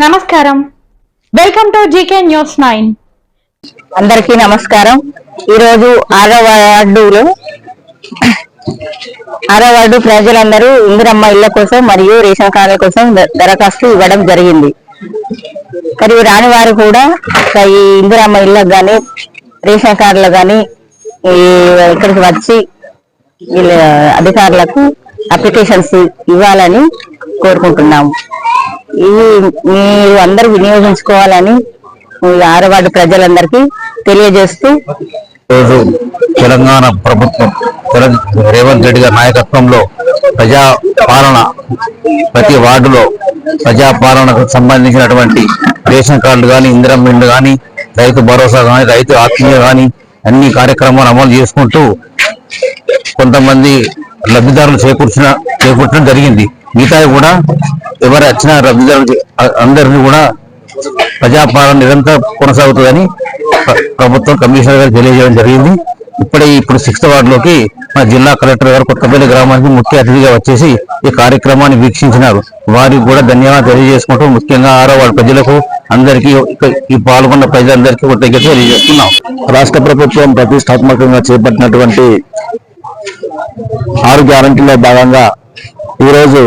నమస్కారం. Welcome to GK news nine అందరికీ నమస్కారం. ఈరోజు ఆరో వార్డులో ఆరో వార్డు ప్రజలందరూ ఇందిరమ్మ ఇళ్ళ కోసం మరియు రేషన్ కార్డుల కోసం ద- దరఖాస్తు ఇవ్వడం జరిగింది. మరియు రాని వారు కూడా ఈ ఇందిరమ్మ ఇళ్ళకు కానీ రేషన్ కార్డులకు కానీ ఇక్కడికి వచ్చి వీళ్ళ అధికారులకు అప్లికేషన్స్ ఇవ్వాలని కోరుకుంటున్నాము. ఈ మీరు అందరూ వినియోగించుకోవాలని ఈ ప్రజలందరికీ తెలియజేస్తూ రోజు తెలంగాణ ప్రభుత్వం రేవంత్ రెడ్డి గారి నాయకత్వంలో ప్రజా పాలన ప్రతి వార్డులో ప్రజా పాలనకు సంబంధించినటువంటి రేషన్ కార్డులు కానీ ఇందిరం ఇండ్లు కానీ రైతు భరోసా కానీ రైతు ఆత్మీయ కానీ అన్ని కార్యక్రమాలు అమలు చేసుకుంటూ కొంతమంది లబ్ధిదారులు చేకూర్చిన చేకూర్చడం జరిగింది. మిగతా కూడా ఎవరు వచ్చిన లబ్ధిదారులు అందరినీ కూడా ప్రజాపాలన నిరంతరం కొనసాగుతుందని ప్రభుత్వం కమిషనర్ గారు తెలియజేయడం జరిగింది. ఇప్పుడే ఇప్పుడు సిక్స్త్ వార్డులోకి మా జిల్లా కలెక్టర్ గారు కొత్తపల్లి గ్రామానికి ముఖ్య అతిథిగా వచ్చేసి ఈ కార్యక్రమాన్ని వీక్షించినారు. వారికి కూడా ధన్యవాదాలు తెలియజేసుకుంటూ ముఖ్యంగా ఆరో వార్డు ప్రజలకు అందరికీ ఈ పాల్గొన్న ప్రజలందరికీ కృతజ్ఞత తెలియజేస్తున్నాం. రాష్ట్ర ప్రభుత్వం ప్రతిష్టాత్మకంగా చేపట్టినటువంటి ఆరు గ్యారంటీలో భాగంగా ఈరోజు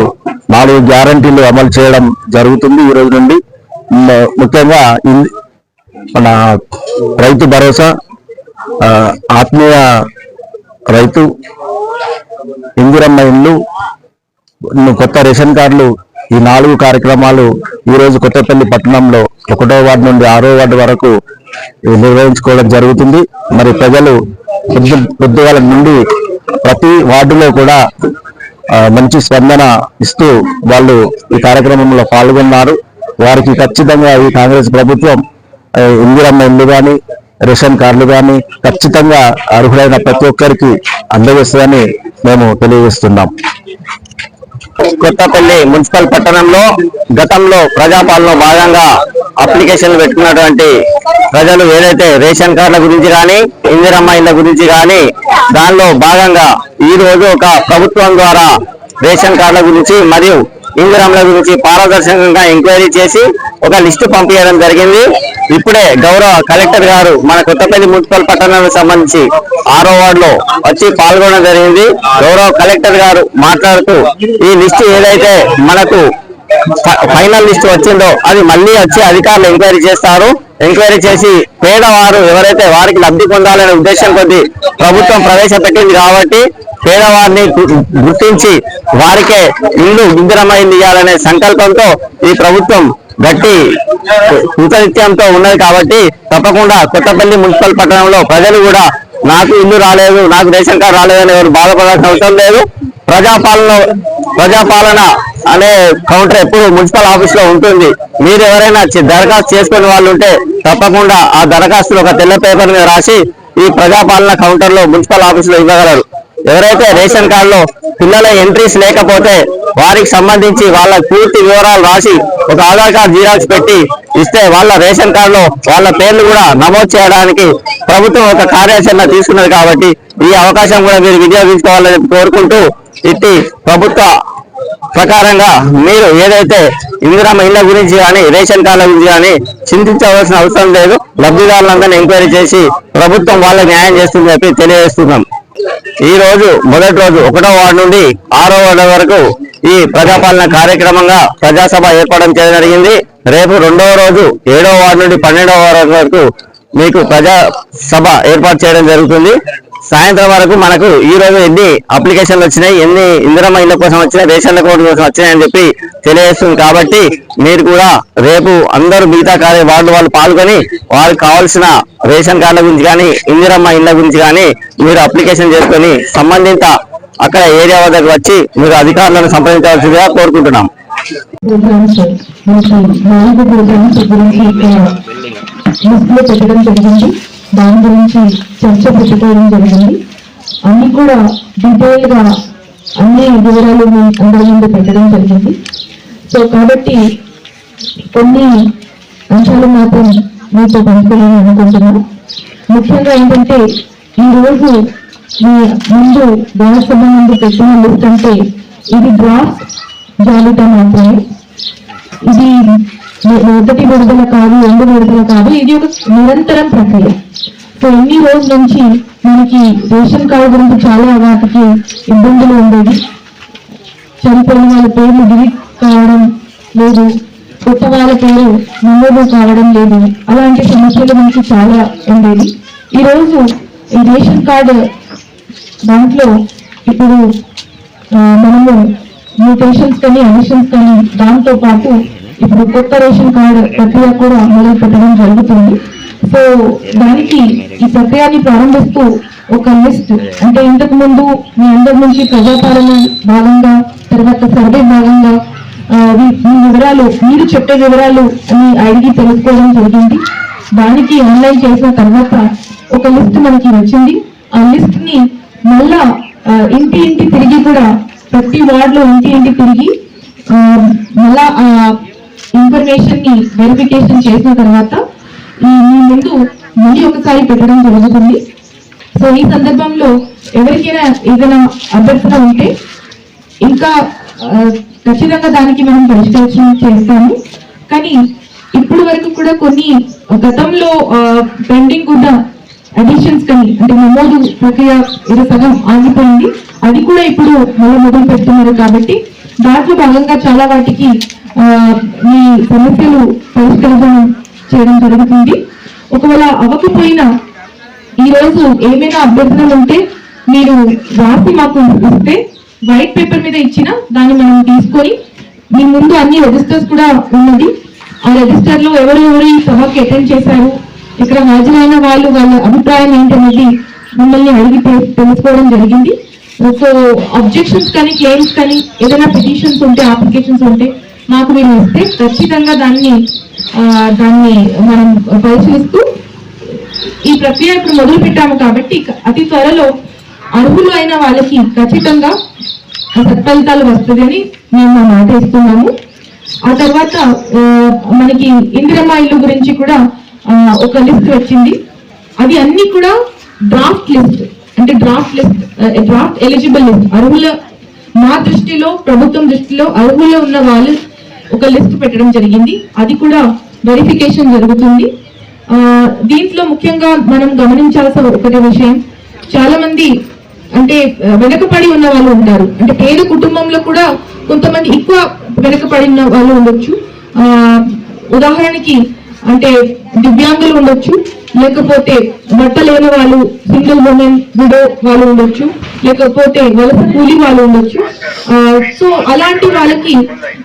నాలుగు గ్యారంటీలు అమలు చేయడం జరుగుతుంది ఈ రోజు నుండి. ముఖ్యంగా ఇన్- మన రైతు భరోసా ఆత్మీయ రైతు ఇందిరమ్మ ఇల్లు కొత్త రేషన్ కార్డులు ఈ నాలుగు కార్యక్రమాలు ఈ రోజు కొత్తపల్లి పట్టణంలో ఒకటో వార్డు నుండి ఆరో వార్డు వరకు నిర్వహించుకోవడం జరుగుతుంది. మరి ప్రజలు పొద్దు పొద్దుగాల నుండి ప్రతి వార్డులో కూడా మంచి స్పందన ఇస్తూ వాళ్ళు ఈ కార్యక్రమంలో పాల్గొన్నారు. వారికి ఖచ్చితంగా ఈ కాంగ్రెస్ ప్రభుత్వం ఇందిరమ్మ ఇల్లు కానీ రేషన్ కార్డులు కానీ ఖచ్చితంగా అర్హులైన ప్రతి ఒక్కరికి అందజేస్తుందని మేము తెలియజేస్తున్నాం. కొత్తపల్లి మున్సిపల్ పట్టణంలో గతంలో ప్రజాపాలన భాగంగా అప్లికేషన్లు పెట్టుకున్నటువంటి ప్రజలు ఏదైతే రేషన్ కార్డుల గురించి కానీ ఇందిరమ్మ ఇళ్ళ గురించి కానీ దానిలో భాగంగా ఈ రోజు ఒక ప్రభుత్వం ద్వారా రేషన్ కార్డుల గురించి మరియు ఇందిరమ్మల గురించి పారదర్శకంగా ఎంక్వైరీ చేసి ఒక లిస్టు పంపించడం జరిగింది. ఇప్పుడే గౌరవ కలెక్టర్ గారు మన కొత్తపల్లి మున్సిపల్ పట్టణానికి సంబంధించి ఆరో వార్డులో వచ్చి పాల్గొనడం జరిగింది. గౌరవ కలెక్టర్ గారు మాట్లాడుతూ ఈ లిస్టు ఏదైతే మనకు ఫైనల్ లిస్ట్ వచ్చిందో అది మళ్ళీ వచ్చి అధికారులు ఎంక్వైరీ చేస్తారు. ఎంక్వైరీ చేసి పేదవారు ఎవరైతే వారికి లబ్ధి పొందాలనే ఉద్దేశం కొద్ది ప్రభుత్వం ప్రవేశపెట్టింది కాబట్టి పేదవారిని గుర్తించి వారికే ఇల్లు ఇందిరమ్మ ఇవ్వాలనే సంకల్పంతో ఈ ప్రభుత్వం గట్టి కృతనిత్యంతో ఉన్నది కాబట్టి తప్పకుండా కొత్తపల్లి మున్సిపల్ పట్టణంలో ప్రజలు కూడా నాకు ఇల్లు రాలేదు నాకు రేషన్ కార్డు రాలేదని ఎవరు బాధపడాల్సిన అవసరం లేదు. ప్రజాపాలన ప్రజాపాలన అనే కౌంటర్ ఎప్పుడు మున్సిపల్ ఆఫీస్లో ఉంటుంది. మీరు ఎవరైనా దరఖాస్తు చేసుకునే వాళ్ళు ఉంటే తప్పకుండా ఆ దరఖాస్తులు ఒక తెల్ల పేపర్ మీద రాసి ఈ ప్రజాపాలన కౌంటర్లో మున్సిపల్ ఆఫీస్లో ఇవ్వగలరు. ఎవరైతే రేషన్ కార్డులో పిల్లల ఎంట్రీస్ లేకపోతే వారికి సంబంధించి వాళ్ళ పూర్తి వివరాలు రాసి ఒక ఆధార్ కార్డు జీరాక్స్ పెట్టి ఇస్తే వాళ్ళ రేషన్ కార్డులో వాళ్ళ పేర్లు కూడా నమోదు చేయడానికి ప్రభుత్వం ఒక కార్యాచరణ తీసుకున్నది కాబట్టి ఈ అవకాశం కూడా మీరు వినియోగించుకోవాలని కోరుకుంటూ ఇట్టి ప్రభుత్వ ప్రకారంగా మీరు ఏదైతే ఇందిరమ్మ ఇళ్ళ గురించి కానీ రేషన్ కార్డుల గురించి కానీ చింతించవలసిన అవసరం లేదు. లబ్ధిదారులందరినీ ఎంక్వైరీ చేసి ప్రభుత్వం వాళ్ళకి న్యాయం చేస్తుందని చెప్పి తెలియజేస్తున్నాం. ఈ రోజు మొదటి రోజు ఒకటో వార్డు నుండి ఆరో వార్డు వరకు ఈ ప్రజాపాలన కార్యక్రమంగా ప్రజాసభ ఏర్పడడం చేయడం జరిగింది. రేపు రెండవ రోజు ఏడవ వార్డు నుండి పన్నెండవ వార్డు వరకు మీకు ప్రజా సభ ఏర్పాటు చేయడం జరుగుతుంది. సాయంత్రం వరకు మనకు ఈ రోజు ఎన్ని అప్లికేషన్లు వచ్చినాయి ఎన్ని ఇందిరమ్మ ఇళ్ళ కోసం వచ్చినాయి రేషన్ల కార్డు కోసం వచ్చినాయని చెప్పి తెలియజేస్తుంది కాబట్టి మీరు కూడా రేపు అందరూ మిగతా కార్య వార్డు వాళ్ళు పాల్గొని వాళ్ళకి కావాల్సిన రేషన్ కార్డుల గురించి కానీ ఇందిరమ్మ ఇళ్ళ గురించి కానీ మీరు అప్లికేషన్ చేసుకొని సంబంధిత అక్కడ ఏరియా వద్దకు వచ్చి మీరు అధికారులను సంప్రదించవలసిందిగా కోరుకుంటున్నాం. పెట్టడం జరిగింది. దాని గురించి చర్చ పెట్టుకోవడం జరిగింది. అన్ని కూడా డీటెయిల్గా అన్ని వివరాలు మీ అందరి ముందు పెట్టడం జరిగింది. సో కాబట్టి కొన్ని అంశాలు మాత్రం మీతో పంచుకోవాలని అనుకుంటున్నాను. ముఖ్యంగా ఏంటంటే ఈరోజు మీ ముందు రాజ్యసభ ముందు పెట్టిన లిస్ట్ అంటే ఇది డ్రాఫ్ట్ జాబితా మాత్రమే. ఇది మొదటి విడుదల కాదు రెండు విడుదల కాదు ఇది ఒక నిరంతరం ప్రక్రియ. సో ఎన్ని రోజుల నుంచి మనకి రేషన్ కార్డు గురించి చాలా వాటికి ఇబ్బందులు ఉండేది చనిపోయిన వాళ్ళ పేర్లు డిలీట్ కావడం లేదు. కొత్త వాళ్ళ పేరు నమోదు కావడం లేదు. అలాంటి సమస్యలు మనకి చాలా ఉండేది ఈ రోజు ఈ రేషన్ కార్డు దాంట్లో ఇప్పుడు మనము మ్యూటేషన్స్ కానీ అడిషన్స్ కానీ దాంతో పాటు ఇప్పుడు కొత్త రేషన్ కార్డు ప్రక్రియ కూడా మొదలు పెట్టడం జరుగుతుంది. సో దానికి ఈ ప్రక్రియని ప్రారంభిస్తూ ఒక లిస్ట్ అంటే ఇంతకు ముందు మీ అందరి నుంచి ప్రజాపాలన భాగంగా తర్వాత సర్వే భాగంగా మీ- వివరాలు మీరు చెప్పే వివరాలు అని అడిగి తెలుసుకోవడం జరిగింది. దానికి ఆన్లైన్ చేసిన తర్వాత ఒక లిస్ట్ మనకి వచ్చింది. ఆ లిస్ట్ని మళ్ళా ఇంటి ఇంటి తిరిగి కూడా ప్రతి వార్డులో ఇంటి ఇంటి తిరిగి మళ్ళా ఇన్ఫర్మేషన్ని వెరిఫికేషన్ చేసిన తర్వాత మీ ముందు మళ్ళీ ఒకసారి పెట్టడం జరుగుతుంది. సో ఈ సందర్భంలో ఎవరికైనా ఏదైనా అభ్యర్థన ఉంటే ఇంకా ఖచ్చితంగా దానికి మనం పరిష్కరించడం చేస్తాము. కానీ ఇప్పుడు వరకు కూడా కొన్ని గతంలో పెండింగ్ ఉన్న అడిషన్స్ కానీ అంటే నమోదు ప్రక్రియ ఇది సగం ఆగిపోయింది. అది కూడా ఇప్పుడు మళ్ళీ మొదలు పెడుతున్నారు కాబట్టి దాంట్లో భాగంగా చాలా వాటికి మీ సమస్యలు పరిష్కారం చేయడం జరుగుతుంది. ఒకవేళ అవ్వకపోయినా ఈరోజు ఏమైనా అభ్యర్థనలు ఉంటే మీరు రాసి మాకు ఇస్తే వైట్ పేపర్ మీద ఇచ్చిన దాన్ని మనం తీసుకొని మీ ముందు అన్ని రిజిస్టర్స్ కూడా ఉన్నది. ఆ రిజిస్టర్లో ఎవరెవరు ఈ సభకి అటెండ్ చేశారు ఇక్కడ హాజరైన వాళ్ళు వాళ్ళ అభిప్రాయం ఏంటనేది మిమ్మల్ని అడిగి తెలుసుకోవడం జరిగింది. సో అబ్జెక్షన్స్ కానీ క్లెయిమ్స్ కానీ ఏదైనా పిటిషన్స్ ఉంటే అప్లికేషన్స్ ఉంటే మాకు మీరు ఇస్తే ఖచ్చితంగా దాన్ని దాన్ని మనం పరిశీలిస్తూ ఈ ప్రక్రియ ఇప్పుడు మొదలు పెట్టాము కాబట్టి అతి త్వరలో అర్హులు అయిన వాళ్ళకి ఖచ్చితంగా సత్ఫలితాలు వస్తుందని మేము మాట ఇస్తున్నాము ఆ తర్వాత మనకి ఇందిరమ్మ ఇల్లు గురించి కూడా ఒక లిస్ట్ వచ్చింది. అది అన్ని కూడా డ్రాఫ్ట్ లిస్ట్ అంటే draft list draft eligible list. అర్హుల మా దృష్టిలో ప్రభుత్వం దృష్టిలో అర్హులు ఉన్న వాళ్ళు ఒక లిస్ట్ పెట్టడం జరిగింది. అది కూడా వెరిఫికేషన్ జరుగుతుంది. దీంట్లో ముఖ్యంగా మనం గమనించాల్సిన ఒకటి విషయం చాలా మంది అంటే వెనకపడి ఉన్న వాళ్ళు ఉంటారు. అంటే పేద కుటుంబంలో కూడా కొంతమంది ఎక్కువ వెనకపడి ఉన్న వాళ్ళు ఉండొచ్చు. ఉదాహరణకి అంటే దివ్యాంగులు ఉండొచ్చు లేకపోతే బట్ట లేని వాళ్ళు సింగిల్ ఉమెన్ విడో వాళ్ళు ఉండొచ్చు లేకపోతే వలస కూలి వాళ్ళు ఉండొచ్చు. సో అలాంటి వాళ్ళకి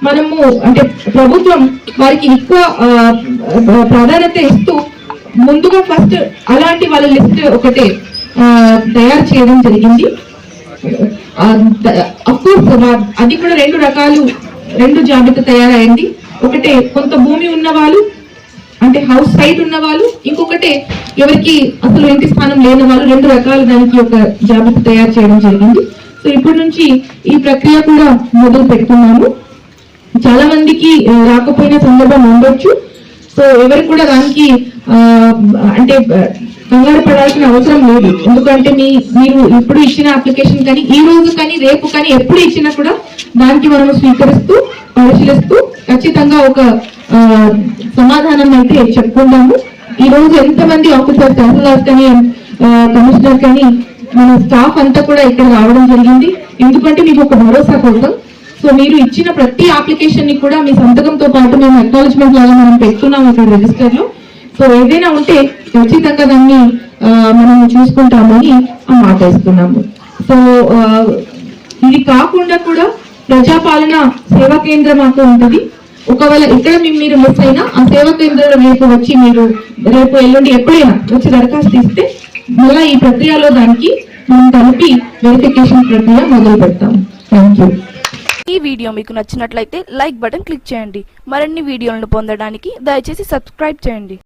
మనము అంటే ప్రభుత్వం వారికి ఎక్కువ ప్రాధాన్యత ఇస్తూ ముందుగా ఫస్ట్ అలాంటి వాళ్ళ లిస్ట్ ఒకటే తయారు చేయడం జరిగింది. అఫ్కోర్స్ అది కూడా రెండు రకాలు రెండు జాబితా తయారైంది. ఒకటే కొంత భూమి ఉన్న వాళ్ళు అంటే హౌస్ సైడ్ ఉన్న వాళ్ళు ఇంకొకటే ఎవరికి అసలు ఇంటి స్థానం లేని వాళ్ళు రెండు రకాల దానికి ఒక జాబితా తయారు చేయడం జరిగింది. సో ఇప్పటి నుంచి ఈ ప్రక్రియ కూడా మొదలు పెడుతున్నాము. చాలా మందికి రాకపోయిన సందర్భం ఉండొచ్చు. సో ఎవరు కూడా దానికి అంటే కంగారు పడాల్సిన అవసరం లేదు. ఎందుకంటే మీ మీరు ఇప్పుడు ఇచ్చిన అప్లికేషన్ కానీ ఈ రోజు కానీ రేపు కానీ ఎప్పుడు ఇచ్చినా కూడా దానికి మనం స్వీకరిస్తూ పరిశీలిస్తూ ఖచ్చితంగా ఒక సమాధానం అయితే చెప్పుకుందాము. ఈ రోజు ఎంతమంది ఆఫీసర్ తహసీల్దార్ కానీ కమిషనర్ కానీ మన స్టాఫ్ అంతా కూడా ఇక్కడ రావడం జరిగింది. ఎందుకంటే మీకు ఒక భరోసా కోసం. సో మీరు ఇచ్చిన ప్రతి అప్లికేషన్ని కూడా మీ సంతకంతో పాటు మేము అక్నాలజ్మెంట్ లాగా మనం పెట్టుకున్నాం ఇక్కడ రిజిస్టర్లో సో ఏదైనా ఉంటే ఖచ్చితంగా దాన్ని మనం చూసుకుంటామని ఆ మాట ఇస్తున్నాము సో ఇది కాకుండా కూడా ప్రజాపాలన సేవా కేంద్రం మాకు ఉంటుంది. ఒకవేళ ఇక్కడ మీరు మిస్ అయినా ఆ సేవా కేంద్రంలో రేపు వచ్చి మీరు రేపు ఎల్లుండి ఎప్పుడైనా వచ్చి దరఖాస్తు ఇస్తే మళ్ళీ ఈ ప్రక్రియలో దానికి మనం కలిపి వెరిఫికేషన్ ప్రక్రియ మొదలు పెడతాం. థ్యాంక్ యూ ఈ వీడియో మీకు నచ్చినట్లయితే లైక్ బటన్ క్లిక్ చేయండి. మరిన్ని వీడియోలను పొందడానికి దయచేసి సబ్స్క్రైబ్ చేయండి.